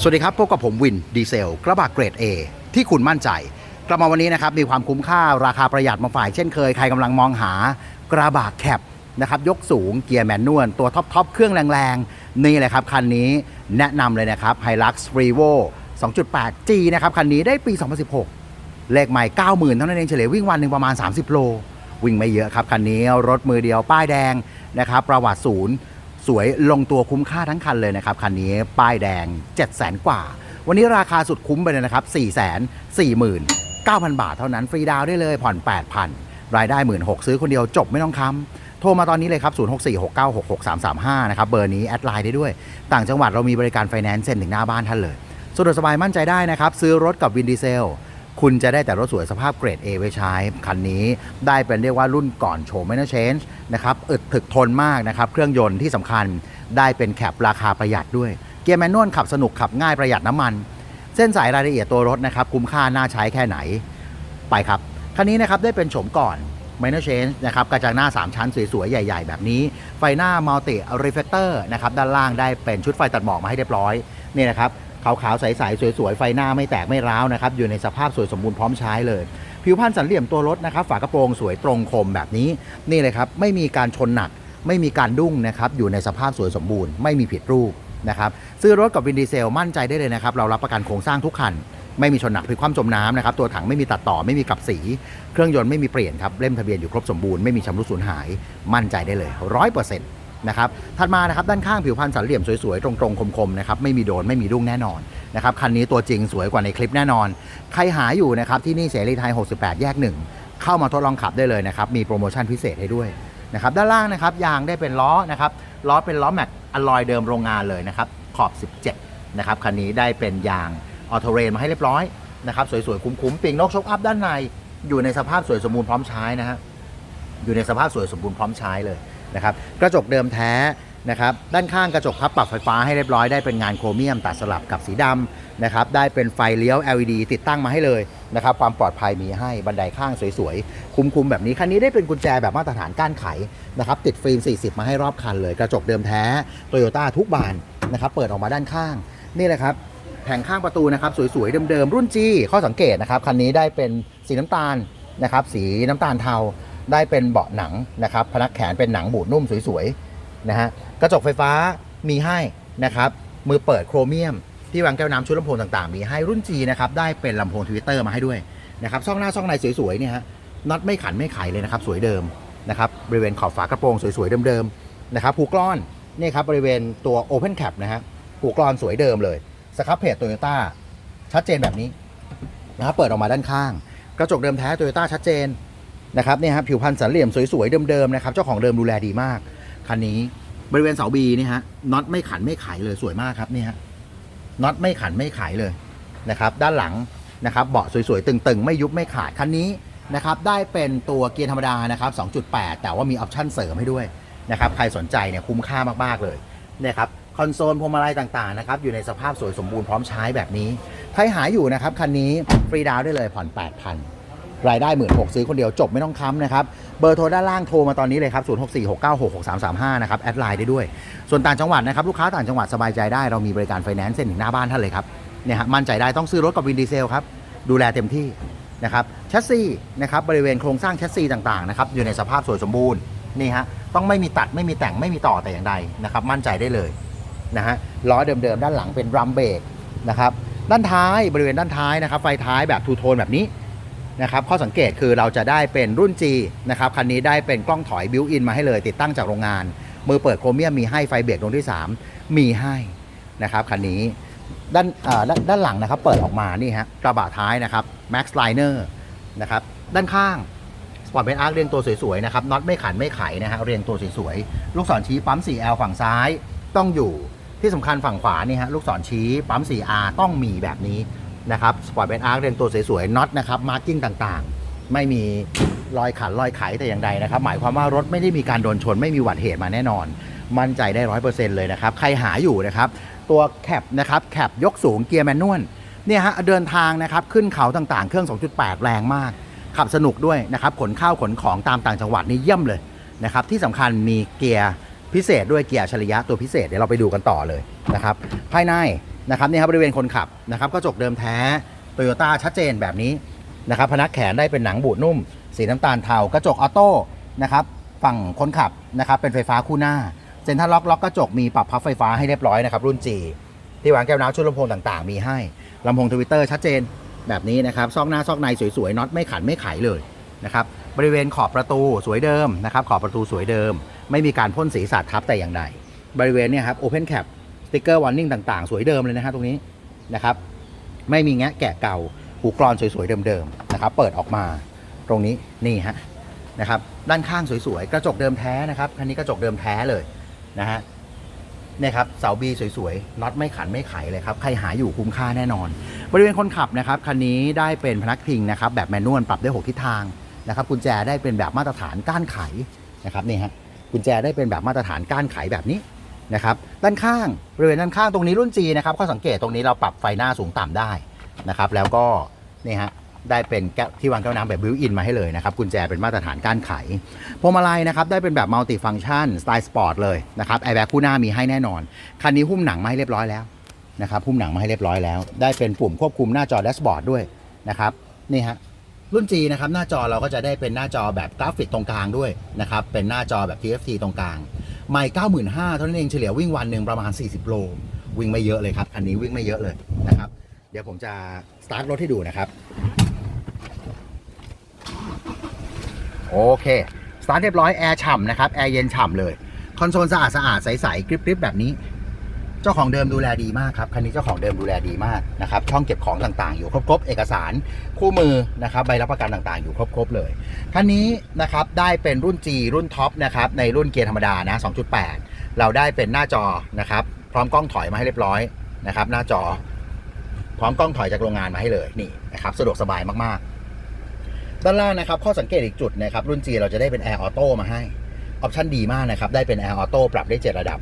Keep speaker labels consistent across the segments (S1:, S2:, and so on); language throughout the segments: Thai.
S1: สวัสดีครับพบกับผมวินดีเซล กระบะเกรด A ที่คุณมั่นใจ กลับมาวันนี้นะครับมีความคุ้มค่าราคาประหยัดมาฝ่ายเช่นเคย ใครกำลังมองหากระบะแคปนะครับยกสูงเกียร์แมนนวลตัวท็อปทอปเครื่องแรงๆ นี่เลยครับ คันนี้แนะนำเลยนะครับ Hilux Revo 2.8G นะครับ คันนี้ได้ปี 2016 เลขใหม่ 90,000 เท่านั้นเองเฉลี่ยวิ่งวันหนึ่งประมาณ 30 โล วิ่งไม่เยอะครับ คันนี้รถมือเดียวป้ายแดงนะครับประวัติศูนย์ สวยลงตัวคุ้มค่าทั้งคันเลยนะครับ คันนี้ป้ายแดง 7 0 0 0 0 0 กว่า วันนี้ราคาสุดคุ้มไปเลยนะครับ 4 4 9 0 0 0 บาทเท่านั้นฟรีดาวได้เลยผ่อน 8,000 รายได้1 6ื่นซื้อคนเดียวจบไม่ต้องค้ำโทรมาตอนนี้เลยครับ 0646966335 นะครับ เบอร์นี้แอดไลน์ได้ด้วย ต่างจังหวัดเรามีบริการไฟแนนซ์เซ็นถึงหน้าบ้านท่านเลยสะดวกสบายมั่นใจได้นะครับ ซื้อรถกับวินดีเซล คุณจะได้แต่รถสวยสภาพเกรด A ไว้ใช้ คันนี้ได้เป็นเรียกว่ารุ่นก่อนโชว์ไม่น่าเชนจ์นะครับอึดถึกทนมากนะครับ เครื่องยนต์ที่สำคัญได้เป็นแคปราคาประหยัดด้วย เกียร์แมนนวลขับสนุกขับง่ายประหยัดน้ำมัน เส้นสายรายละเอียดตัวรถนะครับ คุ้มค่าน่าใช้แค่ไหน ไปครับ คันนี้นะครับได้เป็นโฉมก่อน Minor Change นะครับกระจังหน้า 3 ชั้นสวยๆ ใหญ่ๆ แบบนี้ ไฟหน้า Multi Reflector นะครับด้านล่างได้เป็นชุดไฟตัดหมอกมาให้เรียบร้อยนี่นะครับ ขาวๆ ใสๆ สวยๆ ไฟหน้าไม่แตกไม่ร้าวนะครับ อยู่ในสภาพสวยสมบูรณ์พร้อมใช้เลย ผิวพรรณสันเหลี่ยมตัวรถนะครับ ฝากระโปรงสวยตรงคมแบบนี้ นี่เลยครับ ไม่มีการชนหนัก ไม่มีการดุ้งนะครับ อยู่ในสภาพสวยสมบูรณ์ ไม่มีผิดรูปนะครับ ซื้อรถกับวินดีเซลมั่นใจได้เลยนะครับ เรารับประกันโครงสร้างทุกคัน ไม่มีชนหนักพลิกคว่ำจมน้ำนะครับ ตัวถังไม่มีตัดต่อ ไม่มีกลับสี เครื่องยนต์ไม่มีเปลี่ยนครับ เล่มทะเบียนอยู่ครบสมบูรณ์ ไม่มีชำรุดสูญหาย มั่นใจได้เลยร้อยเปอร์เซ็ นะครับถัดมานะครับด้านข้างผิวพรรณสันเหลี่ยมสวยๆ ตรงๆ คมๆนะครับไม่มีโดนไม่มีดุ้งแน่นอนนะครับคันนี้ตัวจริงสวยกว่าในคลิปแน่นอน ใครหาอยู่นะครับที่นี่เสรีไทย 68 แยก 1 เข้ามาทดลองขับได้เลยนะครับมีโปรโมชั่นพิเศษให้ด้วยนะครับด้านล่างนะครับยางได้เป็นล้อนะครับล้อเป็นล้อแม็กอลลอยเดิมโรงงานเลยนะครับขอบ 17นะครับคันนี้ได้เป็นยางออโตเรนมาให้เรียบร้อยนะครับสวยๆคุ้มๆปีกนกชกอัพด้านในอยู่ในสภาพสวยสมบูรณ์พร้อมใช้นะฮะอยู่ในสภาพสวยสมบูรณ์พร้อมใช้เลย นะครับกระจกเดิมแท้นะครับด้านข้างกระจกพับปรับไฟฟ้าให้เรียบร้อยได้เป็นงานโครเมียมตัดสลับกับสีดำนะครับได้เป็นไฟเลี้ยว LED ติดตั้งมาให้เลยนะครับความปลอดภัยมีให้บันไดข้างสวยๆ คุ้มๆ แบบนี้ คันนี้ได้เป็นกุญแจแบบมาตรฐานก้านไขนะครับติดฟิล์ม 40 มาให้รอบคันเลย กระจกเดิมแท้โตโยต้าทุกบานนะครับเปิดออกมาด้านข้าง นี่แหละครับแผงข้างประตูนะครับสวยๆ เดิมๆ รุ่น G ข้อสังเกตนะครับคันนี้ได้เป็นสีน้ำตาลนะครับสีน้ำตาลเทา ได้เป็นเบาะหนังนะครับพนักแขนเป็นหนังบูดนุ่มสวยๆนะฮะกระจกไฟฟ้ามีให้นะครับมือเปิดโครเมียม ที่วางแก้วน้ำชุดลำโพงต่างๆ มีให้รุ่น G นะครับได้เป็นลำโพงทวิตเตอร์มาให้ด้วยนะครับช่องหน้าช่องในสวยๆเนี่ยฮะน็อตไม่ขันไม่ไขเลยนะครับสวยเดิมนะครับบริเวณขอบฝากระโปรงสวยๆเดิมๆนะครับผูกกล้อนนี่ครับบริเวณตัว Open Cap นะฮะผูกกล้อนสวยเดิมเลยสครับเพจโตโยต้าชัดเจนแบบนี้นะครับเปิดออกมาด้านข้าง กระจกเดิมแท้โตโยต้าชัดเจน นะครับเนี่ยครับผิวพรรณสันเหลี่ยมสวยๆเดิมๆนะครับเจ้าของเดิมดูแลดีมากคันนี้บริเวณเสาบีนี่ฮะน็อตไม่ขันไม่ไขเลยสวยมากครับนี่ฮะน็อตไม่ขันไม่ไขเลยนะครับ ด้านหลังนะครับเบาะสวยๆตึงๆ ไม่ยุบไม่ขาดคันนี้นะครับได้เป็นตัวเกียร์ธรรมดานะครับ 2.8 แต่ว่ามีออปชั่นเสริมให้ด้วยนะครับใครสนใจเนี่ยคุ้มค่ามากๆเลยเนี่ยครับคอนโซลพวงมาลัยต่างๆนะครับอยู่ในสภาพสวยสมบูรณ์พร้อมใช้แบบนี้ใครหาอยู่นะครับคันนี้ฟรีดาวน์ได้เลยผ่อน 8,000 รายได้หมื่นหกซื้อคนเดียวจบไม่ต้องค้ำนะครับ เบอร์โทรด้านล่างโทรมาตอนนี้เลยครับ 0646966335 นะครับ แอดไลน์ได้ด้วย ส่วนต่างจังหวัดนะครับ ลูกค้าต่างจังหวัดสบายใจได้ เรามีบริการไฟแนนซ์เส้นถึงหน้าบ้านท่านเลยครับ เนี่ยฮะ มั่นใจได้ต้องซื้อรถกับวินดีเซลครับ ดูแลเต็มที่นะครับ แชสซีนะครับ บริเวณโครงสร้างแชสซีต่างๆนะครับ อยู่ในสภาพสวยสมบูรณ์ นี่ฮะ ต้องไม่มีตัด ไม่มีแต่ง ไม่มีต่อแต่อย่างใดนะครับ มั่นใจได้เลยนะฮะ ล้อเดิมๆด้านหลังเป็นรัมเบรกนะครับ ด้านท้ายบริเวณด้านท้ายนะครับ ไฟท้ายแบบทูโทนแบบนี้ นะครับข้อสังเกตคือเราจะได้เป็นรุ่น G นะครับคันนี้ได้เป็นกล้องถอยบิวอินมาให้เลย ติดตั้งจากโรงงาน มือเปิดโครเมียมมีให้ไฟเบรกดวงที่ 3 มีให้นะครับคันนี้ด้านเอ่อด้านหลังนะครับเปิดออกมานี่ฮะกระบะท้ายนะครับ Max Liner นะครับด้านข้างสปอร์ตเบนอาร์เรียงตัวสวย ๆ นะครับน็อตไม่ขันไม่ไขนะฮะเรียงตัวสวย ๆ ลูกศรชี้ปั๊ม 4L ฝั่งซ้ายต้องอยู่ที่สำคัญฝั่งขวานี่ฮะลูกศรชี้ปั๊ม 4R ต้องมีแบบนี้ นะครับสปอร์ตเบนอาร์เรียงตัวสวยๆน็อตนะครับมาร์กิ้งต่างๆ ไม่มีรอยขันรอยไขแต่อย่างใดนะครับ หมายความว่ารถไม่ได้มีการโดนชน ไม่มีอุบัตเหตุมาแน่นอน มั่นใจได้ร้อยเปอร์เซ็นต์เลยนะครับ ใครหาอยู่นะครับ ตัวแคปนะครับแคปยกสูงเกียร์แมนนวลเนี่ยฮะเดินทางนะครับขึ้นเขาต่างๆ เครื่อง 2.8 แรงมาก ขับสนุกด้วยนะครับขนข้าวขนของตามต่างจังหวัดนี่เยี่ยมเลยนะครับที่สำคัญมีเกียร์พิเศษด้วยเกียร์อัจฉริยะตัวพิเศษเดี๋ยวเราไปดูกันต่อเลยนะครับภายใน นะครับนี่ครับบริเวณคนขับนะครับกระจกเดิมแท้โตโยต้าชัดเจนแบบนี้นะครับพนักแขนได้เป็นหนังบูดนุ่ม สีน้ำตาลเทากระจกออโต้นะครับฝั่งคนขับนะครับเป็นไฟฟ้าคู่หน้าเซ็นทรัลล็อกล็อกกระจกมีปรับพับไฟฟ้าให้เรียบร้อยนะครับรุ่น G ที่วางแก้วน้ำชุดลำโพงต่างๆ มีให้ลำโพงทวิตเตอร์ชัดเจนแบบนี้นะครับซอกหน้าซอกในสวยๆน็อตไม่ขันไม่ไขเลยนะครับบริเวณขอบประตูสวยเดิมนะครับขอบประตูสวยเดิม ไม่มีการพ่นสีสาดทับแต่อย่างใดบริเวณเนี่ยครับโอเพนแคป สติกเกอร์วอร์นิ่งต่างๆ สวยเดิมเลยนะฮะตรงนี้นะครับ ไม่มีแงะแกะเก่าหูกรอนสวยๆเดิมๆนะครับ เปิดออกมาตรงนี้นี่ฮะนะครับด้านข้างสวยๆ กระจกเดิมแท้นะครับคันนี้กระจกเดิมแท้เลยนะฮะเนี่ยครับเสาบีสวยๆน็อตไม่ขันไม่ไขเลยครับใครหาอยู่คุ้มค่าแน่นอน บริเวณคนขับนะครับคันนี้ได้เป็นพนักพิงนะครับแบบแมนนวลปรับได้หกทิศทางนะครับกุญแจได้เป็นแบบมาตรฐานก้านไขนะครับนี่ฮะกุญแจได้เป็นแบบมาตรฐานก้านไขแบบนี้ นะครับด้านข้างบริเวณด้านข้างตรงนี้รุ่น G นะครับข้อสังเกตตรงนี้เราปรับไฟหน้าสูงต่ำได้นะครับแล้วก็นี่ฮะได้เป็นแก้วที่วางแก้วน้ำแบบบิวอินมาให้เลยนะครับกุญแจเป็นมาตรฐานการไขพวงมาลัยนะครับได้เป็นแบบมัลติฟัง c t ชันสไตล์สปอร์ตเลยนะครับแอร์แบ็กคู่หน้ามีให้แน่นอน คันนี้หุ้มหนังมาให้เรียบร้อยแล้วนะครับหุ้มหนังมาให้เรียบร้อยแล้ว ได้เป็นปุ่มควบคุมหน้าจอแดชบอร์ดด้วยนะครับนี่ฮะรุ่น G นะครับหน้าจอเราก็จะได้เป็นหน้าจอแบบกราฟิกตรงกลางด้วยนะครับเป็นหน้าจอแบบ TFT ตรงกลาง ไม่95,000เท่านั้นเองเฉลี่ยวิ่งวันหนึ่งประมาณ 40 โล วิ่งไม่เยอะเลยครับ คันนี้วิ่งไม่เยอะเลยนะครับ เดี๋ยวผมจะสตาร์ทรถให้ดูนะครับ โอเค สตาร์ทเรียบร้อย แอร์ฉ่ำนะครับ แอร์เย็นฉ่ำเลย คอนโซลสะอาดสะอาดใสๆกริบๆแบบนี้ เจ้าของเดิมดูแลดีมากครับคันนี้เจ้าของเดิมดูแลดีมากนะครับช่องเก็บของต่างๆ อยู่ครบๆเอกสารคู่มือนะครับใบรับประกันต่างๆ อยู่ครบๆเลยคันนี้นะครับได้เป็นรุ่น G รุ่นท็อปนะครับในรุ่นเกียร์ธรรมดานะ 2.8 เราได้เป็นหน้าจอนะครับพร้อมกล้องถอยมาให้เรียบร้อยนะครับหน้าจอพร้อมกล้องถอยจากโรงงานมาให้เลยนี่นะครับสะดวกสบายมากๆ ด้านล่างนะครับ ข้อสังเกตอีกจุดนะครับรุ่น G เราจะได้เป็นแอร์ออโต้มาให้ออปชันดีมากนะครับได้เป็นแอร์ออโต้ปรับได้ 7 ระดับ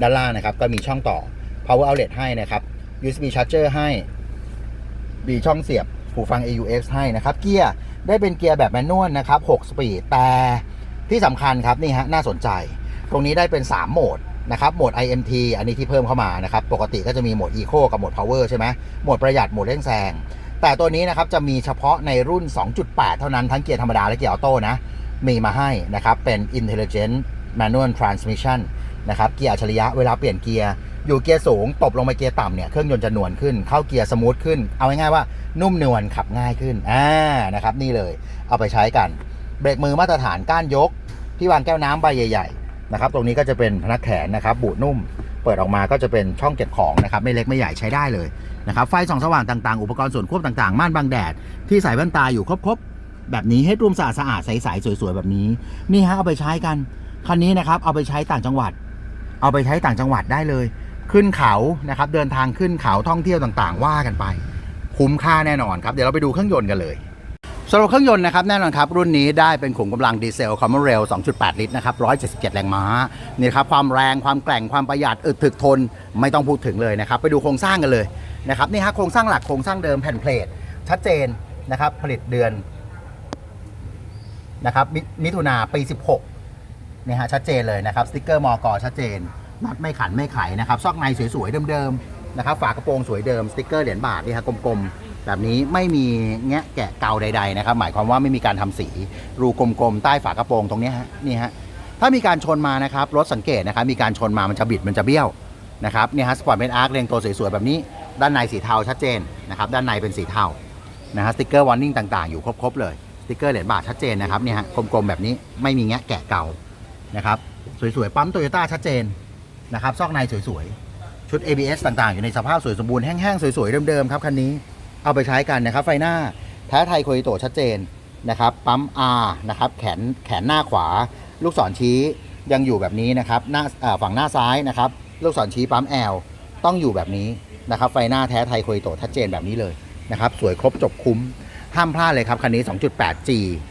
S1: ด้านล่างนะครับ ก็มีช่องต่อ power outlet ให้นะครับ USB charger ให้มีช่องเสียบหูฟัง AUX ให้นะครับ เกียร์ได้เป็นเกียร์แบบแมนนวลนะครับ 6 สปีด แต่ที่สำคัญครับนี่ฮะน่าสนใจ ตรงนี้ได้เป็น 3 โหมดนะครับโหมด IMT อันนี้ที่เพิ่มเข้ามานะครับ ปกติก็จะมีโหมด Eco กับโหมด Power ใช่ไหมโหมดประหยัดโหมดเร่งแซง แต่ตัวนี้นะครับจะมีเฉพาะในรุ่น 2.8 เท่านั้นทั้งเกียร์ธรรมดาและเกียร์ออโต้นะ มีมาให้นะครับ เป็น Intelligent Manual Transmission นะครับเกียร์อัจฉริยะเวลาเปลี่ยนเกียร์อยู่เกียร์สูงตบลงไปเกียร์ต่ำเนี่ยเครื่องยนต์จะหน่วนขึ้นเข้าเกียร์สมูทขึ้น เอาง่ายๆว่านุ่มนวลขับง่ายขึ้นอ่านะครับนี่เลยเอาไปใช้กัน เบรกมือมาตรฐานก้านยก ที่วางแก้วน้ำใบใหญ่ๆนะครับตรงนี้ก็จะเป็นพนักแขนนะครับบูดนุ่ม เปิดออกมาก็จะเป็นช่องเก็บของนะครับไม่เล็กไม่ใหญ่ใช้ได้เลยนะครับไฟส่องสว่างต่างๆ อุปกรณ์ส่วนควบต่างๆ ม่านบังแดด ที่ใส่แว่นตาอยู่ครบๆ แบบนี้ให้รูมสะอาดสะอาดๆใสๆสวยๆแบบนี้นี่ฮะเอาไปใช้กันคันนี้นะครับเอาไปใช้ต่างจังหวัด เอาไปใช้ต่างจังหวัดได้เลย ขึ้นเขานะครับ เดินทางขึ้นเขาท่องเที่ยวต่างๆ ว่ากันไป คุ้มค่าแน่นอนครับเดี๋ยวเราไปดูเครื่องยนต์กันเลยสำหรับเครื่องยนต์นะครับแน่นอนครับ รุ่นนี้ได้เป็นขุมกำลังดีเซลคอมมอนเรล 2.8 ลิตรนะครับ 177 แรงม้านี่ครับความแรงความแกร่งความประหยัดอึดถึกทนไม่ต้องพูดถึงเลยนะครับ ไปดูโครงสร้างกันเลยนะครับนี่ฮะโครงสร้างหลักโครงสร้างเดิมแผ่นเพลทชัดเจนนะครับผลิตเดือนนะครับมิถุนาปี 16นี่ฮะชัดเจนเลยนะครับสติ๊กเกอร์มอกชัดเจน น็อตไม่ขันไม่ไขนะครับ ซอกในสวยๆเดิมๆนะครับ ฝากระโปรงสวยเดิม สติ๊กเกอร์เหรียญบาทนี่ฮะกลมๆ แบบนี้ไม่มีแงะแกะเกาใดๆนะครับ หมายความว่าไม่มีการทำสีรูกลมๆ ใต้ฝากระโปรงตรงนี้ฮะนี่ฮะถ้ามีการชนมานะครับรถสังเกตนะครับมีการชนมามันจะบิดมันจะเบี้ยวนะครับเนี่ยฮะสปอร์ตเมนอาร์คเรียงตัวสวยๆแบบนี้ ด้านในสีเทาชัดเจนนะครับด้านในเป็นสีเทานะฮะสติ๊กเกอร์วอร์นิ่งต่างๆอยู่ครบๆเลยสติ๊กเกอร์เหรียญบาทชัดเจนนะครับเนี่ยฮะกลมๆแบบนี้ไม่มีแงะแกะเกานะครับสวยๆปั๊มโตโยต้าชัดเจน นะครับซอกในสวยๆ ชุด ABS ต่างๆ อยู่ในสภาพสวยสมบูรณ์แห้งๆ สวยๆ เดิมๆ ครับ คันนี้เอาไปใช้กันนะครับไฟหน้าแท้ไทยโคอิโตชัดเจนนะครับปั๊ม R นะครับแขนแขนหน้าขวา ลูกศรชี้ยังอยู่แบบนี้นะครับหน้าฝั่งหน้าซ้ายนะครับลูกศรชี้ปั๊ม L ต้องอยู่แบบนี้นะครับไฟหน้าแท้ไทยโคอิโตชัดเจนแบบนี้เลยนะครับสวยครบจบคุ้มห้ามพลาดเลยครับคันนี้ 2.8G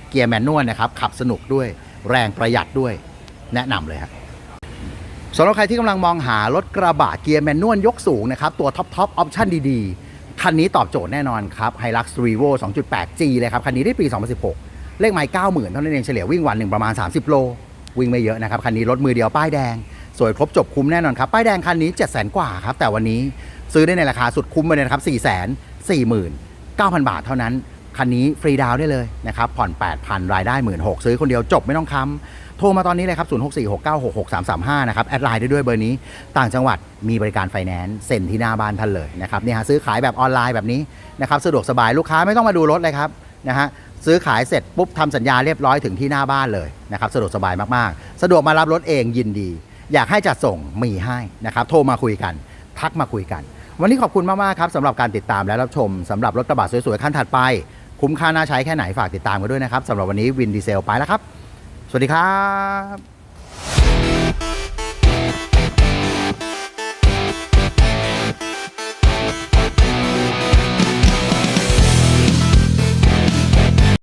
S1: เกียร์แมนนวลนะครับขับสนุกด้วยแรงประหยัดด้วยแนะนำเลยครับำหรับใครที่กำลังมองหารถกระบะเกียร์แมนนวลยกสูงนะครับ ตัวท็อปท็อปออปชั่นดีๆ คันนี้ตอบโจทย์แน่นอนครับไฮ Hilux Revo 2.8G เลยครับ คันนี้ได้ปี 2016 เลขไมล์90,000 เท่านั้นเองเฉลี่ยวิ่งวันหนึ่งประมาณ 30 โล วิ่งไม่เยอะนะครับ คันนี้รถมือเดียวป้ายแดง สวยครบจบคุ้มแน่นอนครับ ป้ายแดงคันนี้ 700,000 กว่าครับแต่วันนี้ซื้อได้ในราคาสุดคุ้มไปเลยนะครับ4 4 9 0 0 0 บาทเท่านั้นคันนี้ฟรีดาวน์ได้เลยนะครับผ่อน 8,000 รายได้ 1 6ื่นซื้อคนเดียวจบไม่ต้องค้ำ โทรมาตอนนี้เลยครับ 0646966335 นะครับ แอดไลน์ได้ด้วยเบอร์นี้ ต่างจังหวัดมีบริการไฟแนนซ์เซ็นที่หน้าบ้านท่านเลยนะครับเนี่ยฮะซื้อขายแบบออนไลน์แบบนี้นะครับสะดวกสบายลูกค้าไม่ต้องมาดูรถเลยครับนะฮะซื้อขายเสร็จปุ๊บทำสัญญาเรียบร้อยถึงที่หน้าบ้านเลยนะครับสะดวกสบายมากๆ สะดวกมารับรถเองยินดี อยากให้จัดส่งมีให้นะครับโทรมาคุยกัน ทักมาคุยกัน วันนี้ขอบคุณมากๆครับสำหรับการติดตามและรับชมสำหรับรถกระบะสวยๆคันถัดไป คุ้มค่าน่าใช้แค่ไหนฝากติดตามกันด้วยนะครับสำหรับวันนี้วินดีเซลไปแล้วครับ สวัสดีครับ